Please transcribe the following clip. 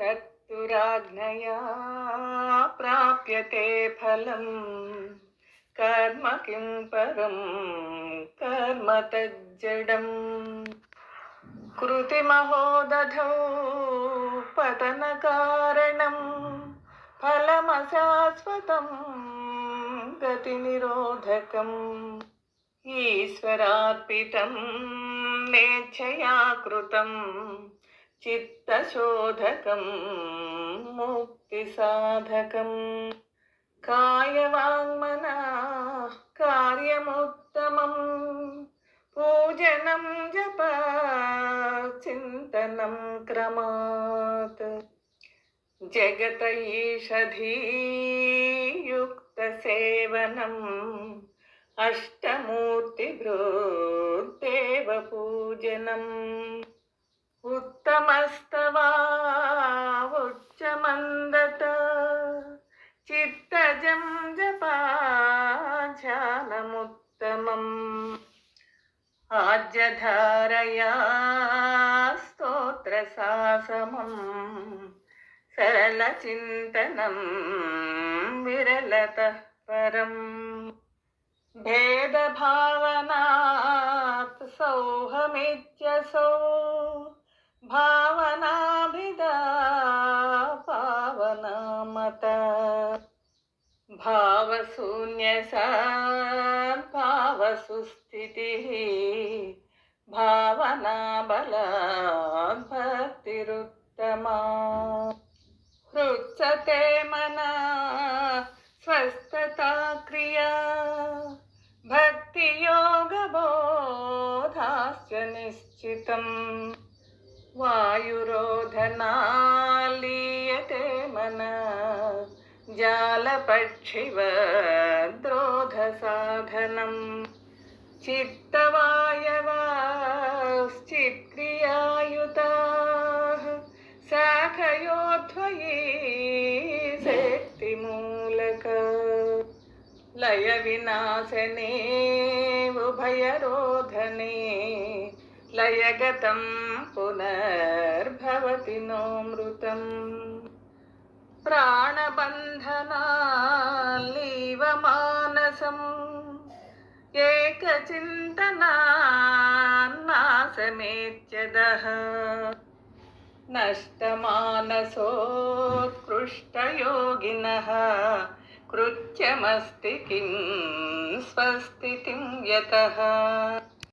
कर्तुराज्ञया प्राप्यते फलम्। कर्म किं परं? कर्म तज्जडम्। कृतिमहोदधौ पतनकारणं फलमशाश्वतं गतिनिरोधकम्। ईश्वरार्पितं नेच्छया कृतं चित्तशोधकं मुक्तिसाधकम्। कायवाङ्मना कार्यमुत्तमम्। पूजनं जप चिन्तनं क्रमात्। जगत ईषधीयुक्तसेवनम् अष्टमूर्तिभृदेवपूजनम् आज्यधारया स्तोत्रसासमम् सरलचिन्तनं विरलतः परम्। भेदभावनात् सौहमित्यसौ भावनाभिदा पावनामत भावशून्यसाद्भावसुस्थितिः भावनाबलात् भक्तिरुत्तमा हृत्सते मना स्वस्थता क्रिया भक्तियोगबोधाश्च निश्चितम्। वायुरोधनालीयते मन। जालपक्षिवद्रोधसाधनम्। चित्तवायवाश्चित्क्रियायुताः। शाखयोध्वयी शक्तिमूलक। लयविनाशने उभयरोधने लयगतं पुनर्भवति नोऽमृतम् प्राणबन्धनालीव एकचिन्तनान्नाशमेत्यदः नष्टमानसोत्कृष्टयोगिनः कृत्यमस्ति किं स्वस्तितिं यतः